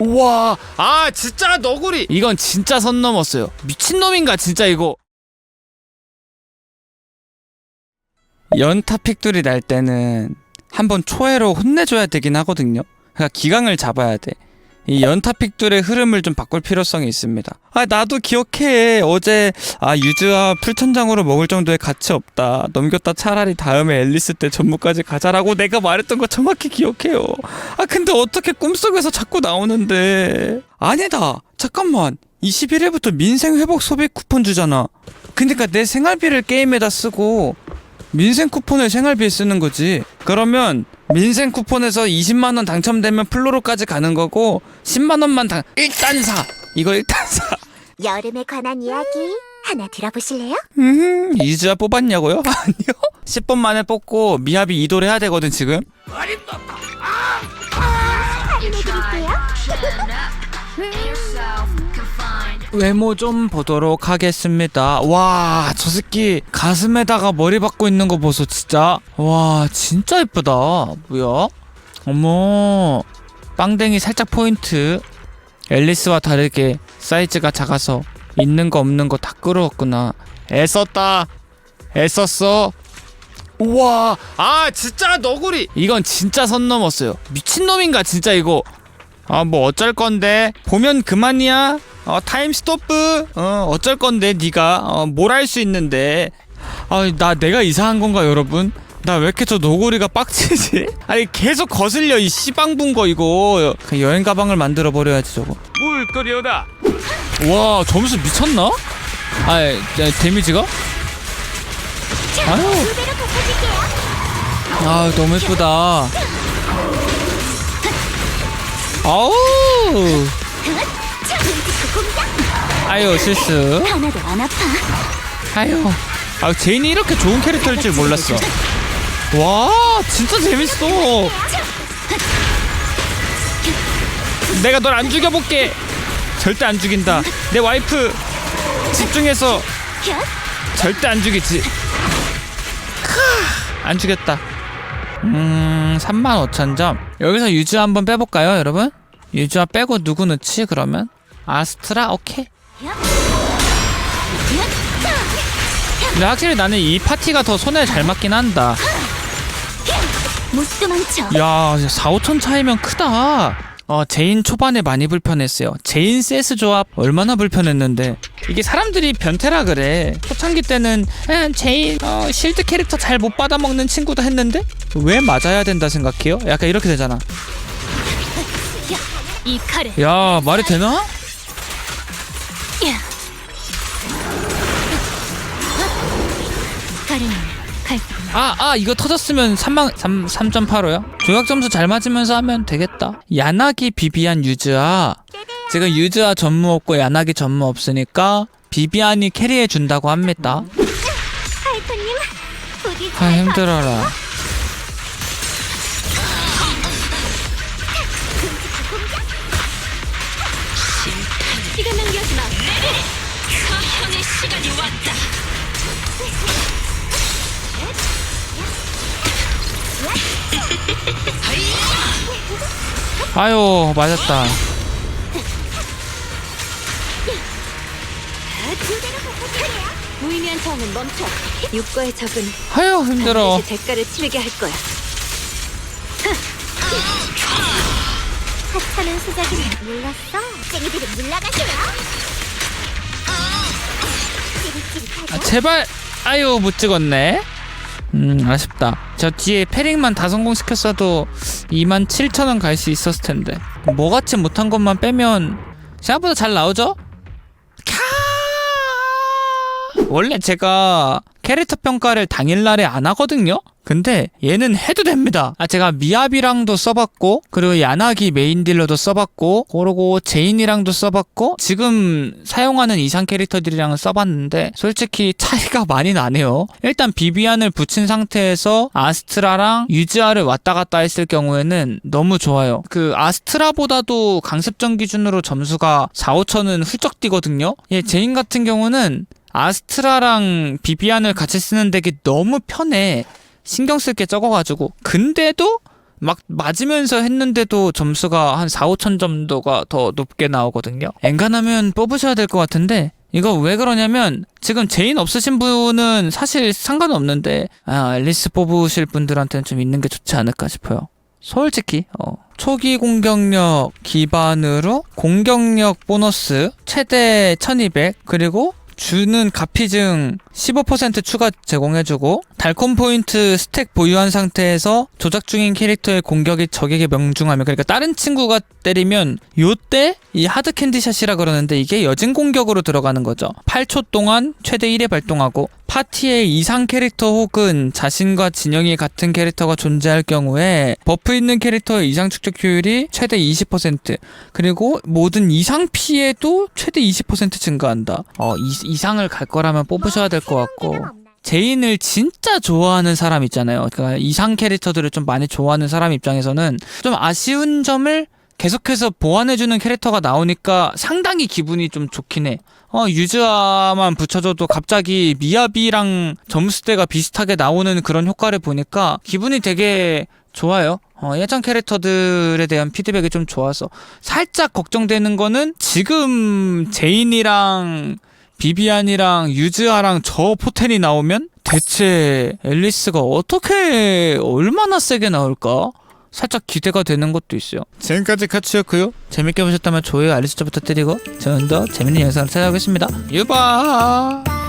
우와. 아 진짜 너구리. 이건 진짜 선 넘었어요. 미친놈인가 진짜 이거. 연타 픽들이 날 때는 한번 초회로 혼내줘야 되긴 하거든요. 그러니까 기강을 잡아야 돼 이 연타 픽들의 흐름을 좀 바꿀 필요성이 있습니다. 아 나도 기억해. 어제 아 유즈와 풀천장으로 먹을 정도의 가치 없다. 넘겼다 차라리 다음에 앨리스 때 전무까지 가자라고 내가 말했던 거 정확히 기억해요. 아 근데 어떻게 꿈속에서 자꾸 나오는데? 아니다 잠깐만. 21회부터 민생 회복 소비 쿠폰 주잖아. 그니까 내 생활비를 게임에다 쓰고 민생 쿠폰을 생활비에 쓰는 거지 그러면 민생 쿠폰에서 20만 원 당첨되면 플로로까지 가는 거고 10만 원만 당 일단 사 이거 일단 사 여름에 관한 이야기 하나 들어보실래요? 음, 이즈야 뽑았냐고요? 아니요. 10분 만에 뽑고 미합이 이도를 해야 되거든 지금. 할인해드릴게요. 외모 좀 보도록 하겠습니다. 와, 저 새끼 가슴에다가 머리 박고 있는 거 보소 진짜. 와, 진짜 예쁘다. 뭐야? 어머, 빵댕이 살짝 포인트. 앨리스와 다르게 사이즈가 작아서 있는 거 없는 거 다 끌어왔구나. 애썼다. 애썼어. 우와, 아 진짜 너구리. 이건 진짜 선 넘었어요. 미친놈인가 진짜 이거. 아 뭐 어쩔 건데 보면 그만이야 어 타임 스토프 어 어쩔 건데 네가 어 뭘 할 수 있는데. 아 나 내가 이상한 건가 여러분? 나 왜 이렇게 저 노고리가 빡치지? 아니 계속 거슬려 이 씨방분 거 이거. 그 여행 가방을 만들어 버려야지 저거. 물 끓여다. 와 점수 미쳤나? 아 야, 데미지가? 자, 아유. 아 너무 예쁘다. 아우 아유 실수 하나도 안 아파. 아유, 아 제인이 이렇게 좋은 캐릭터일 줄 몰랐어. 와, 진짜 재밌어. 내가 널 안 죽여볼게. 절대 안 죽인다. 내 와이프 집중해서 현, 절대 안 죽이지. 크, 안 죽였다. 음, 35,000점. 여기서 유주 한번 빼볼까요, 여러분? 유주아 빼고 누구 넣지, 그러면? 아스트라? 오케이. 근데 확실히 나는 이 파티가 더 손에 잘 맞긴 한다. 못 도망쳐. 야, 4, 5천 차이면 크다. 어, 제인 초반에 많이 불편했어요. 제인 세스 조합 얼마나 불편했는데. 이게 사람들이 변태라 그래. 초창기 때는 에, 제인 어, 실드 캐릭터 잘 못 받아먹는 친구도 했는데 왜 맞아야 된다 생각해요? 약간 이렇게 되잖아. 야, 말이 되나? 아, 아, 이거 터졌으면 3만 3 3.85요? 조약 점수 잘 맞으면서 하면 되겠다. 야나기 비비안 유즈아. 지금 유즈아 전무 없고 야나기 전무 없으니까 비비안이 캐리해 준다고 합니다. 아, 힘들어라. 시간이 왔다. 아유, 맞았다. 무의미한 저항은 멈춰. 육과의 적은 아유, 힘들어. 반드시 대가를 치르게 할 거야. 하찮은 수작이는 몰랐어. 쟁이들은 물러가세요. 아, 제발. 아유, 못 찍었네. 음, 아쉽다. 저 뒤에 패링만 다 성공시켰어도 27,000원 갈 수 있었을 텐데. 뭐같이 못한 것만 빼면 생각보다 잘 나오죠? 캬! 원래 제가 캐릭터 평가를 당일날에 안 하거든요? 근데 얘는 해도 됩니다. 아, 제가 미압이랑도 써봤고, 그리고 야나기 메인 딜러도 써봤고, 그리고 제인이랑도 써봤고, 지금 사용하는 이상 캐릭터들이랑은 써봤는데, 솔직히 차이가 많이 나네요. 일단 비비안을 붙인 상태에서 아스트라랑 유즈아를 왔다 갔다 했을 경우에는 너무 좋아요. 그 아스트라보다도 강습전 기준으로 점수가 4, 5천은 훌쩍 뛰거든요? 얘 제인 같은 경우는 아스트라랑 비비안을 같이 쓰는 덱이 너무 편해. 신경 쓸 게 적어가지고. 근데도 막 맞으면서 했는데도 점수가 한 4, 5천 정도가 더 높게 나오거든요. 엔간하면 뽑으셔야 될 것 같은데 이거 왜 그러냐면 지금 제인 없으신 분은 사실 상관없는데 아, 앨리스 뽑으실 분들한테는 좀 있는 게 좋지 않을까 싶어요. 솔직히 어. 초기 공격력 기반으로 공격력 보너스 최대 1200 그리고 주는 가피증 15% 추가 제공해주고 달콤 포인트 스택 보유한 상태에서 조작 중인 캐릭터의 공격이 적에게 명중하면 그러니까 다른 친구가 때리면 요때 이 하드 캔디샷이라 그러는데 이게 여진 공격으로 들어가는 거죠 8초 동안 최대 1회 발동하고 파티에 이상 캐릭터 혹은 자신과 진영이 같은 캐릭터가 존재할 경우에 버프 있는 캐릭터의 이상 축적 효율이 최대 20% 그리고 모든 이상 피해도 최대 20% 증가한다. 어, 이, 이상을 갈 거라면 뽑으셔야 될 것 같고. 제인을 진짜 좋아하는 사람 있잖아요. 그러니까 이상 캐릭터들을 좀 많이 좋아하는 사람 입장에서는 좀 아쉬운 점을 계속해서 보완해주는 캐릭터가 나오니까 상당히 기분이 좀 좋긴 해. 어, 유즈아만 붙여줘도 갑자기 미야비랑 점수대가 비슷하게 나오는 그런 효과를 보니까 기분이 되게 좋아요. 어, 예전 캐릭터들에 대한 피드백이 좀 좋아서 살짝 걱정되는 거는 지금 제인이랑 비비안이랑 유즈아랑 저 포텐이 나오면 대체 앨리스가 어떻게 얼마나 세게 나올까? 살짝 기대가 되는 것도 있어요. 지금까지 카츠였고요. 재밌게 보셨다면 좋아요, 알림 숫자 부탁드리고 저는 더 재밌는 영상을 찾아오겠습니다. 유바!